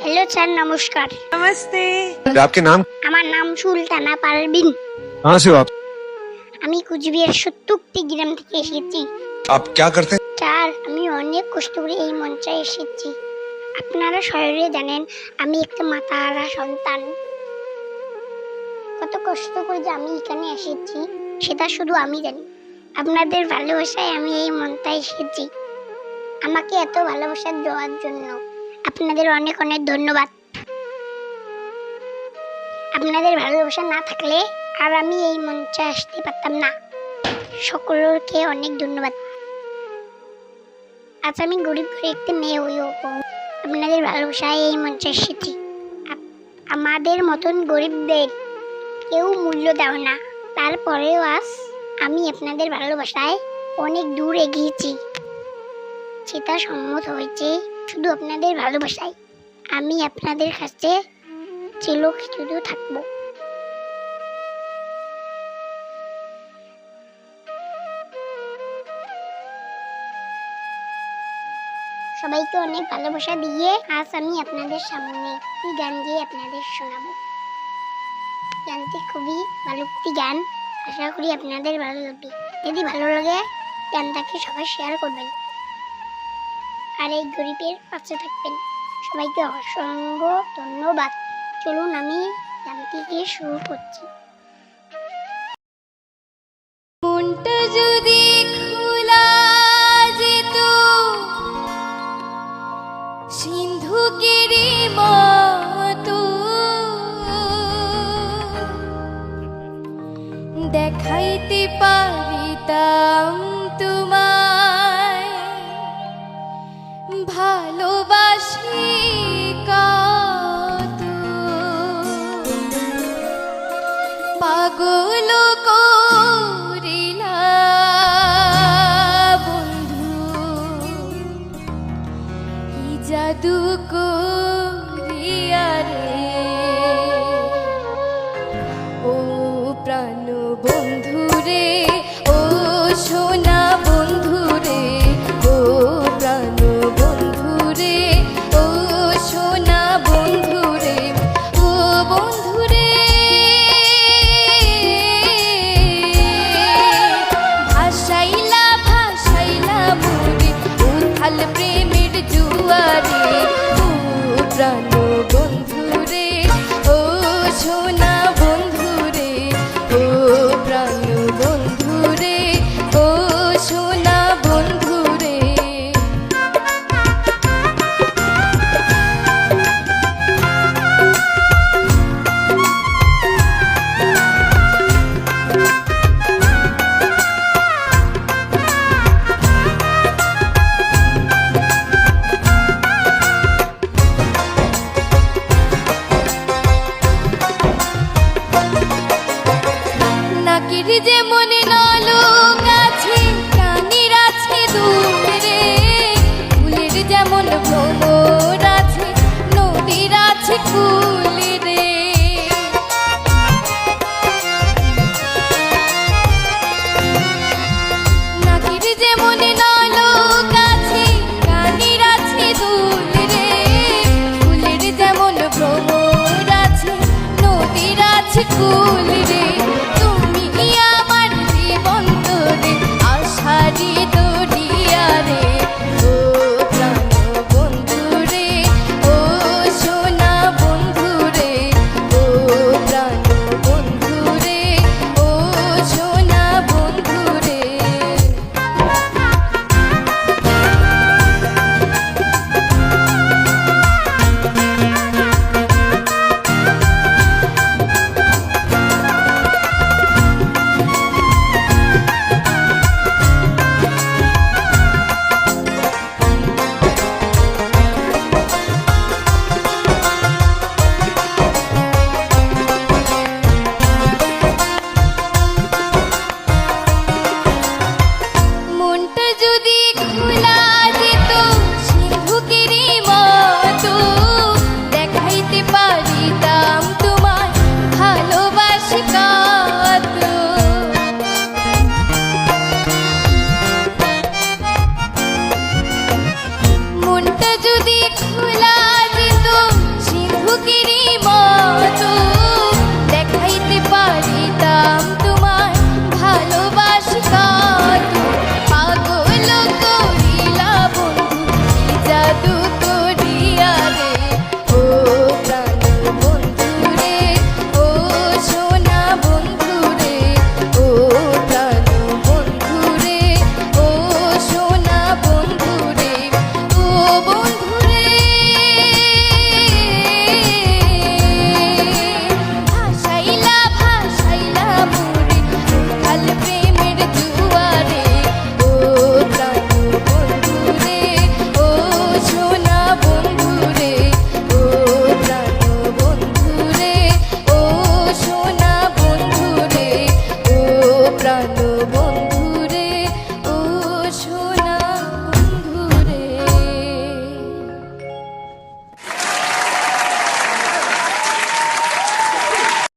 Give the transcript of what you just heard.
Hello sir नमस्कार नमस्ते आपके नाम আমার নাম সুলতানা পারবিন कहाँ से हो आप আমি কুচবিহার সত্যুকটি গ্রাম থেকে এসেছি आप क्या करते हैं স্যার, আমি অনেক কষ্ট করে এই মঞ্চে এসেছি। আপনারা শহরে জানেন, আমি একটা মাতাহারা সন্তান। কত কষ্ট করে যে আমি এখানে এসেছি, সেটা শুধু আমি জানি। আপনাদের ভালোবাসায় আমি এই মনটা এসেছি। আমাকে এত ভালোবাসা দেওয়ার জন্য আপনাদের অনেক অনেক ধন্যবাদ। আপনাদের ভালোবাসা না থাকলে আর আমি এই মঞ্চে আসতে পারতাম না। সকলকে অনেক ধন্যবাদ। আজ আমি গরিব ঘরে একটি মেয়ে হয়েও আপনাদের ভালোবাসায় এই মঞ্চে এসেছি আমাদের মতন গরিবদের কেউ মূল্য দেও না। তারপরেও আজ আমি আপনাদের ভালোবাসায় অনেক দূর এগিয়েছি। সেটা সম্মত হয়েছে, শুধু আপনাদের ভালোবাসায়। আমি আপনাদের কাছে শুধু থাকব। সবাইকে অনেক ভালোবাসা দিয়ে আজ আমি আপনাদের সামনে একটি গান দিয়ে আপনাদের শোনাবো। গানটি খুবই ভালো একটি গান। আশা করি আপনাদের ভালো লাগবে। যদি ভালো লাগে, গানটাকে সবাই শেয়ার করবেন। আর এই গরিবের পাশে থাকবেন। সবাইকে অসংখ্য ধন্যবাদ। চলুন আমি গানটিকে শুরু করছি। দেখাইতে পারিতাম তোমায়। ভালোবাসি কত। পাগল করিলা বন্ধু কি জাদু করিয়া কাছে কুলি রে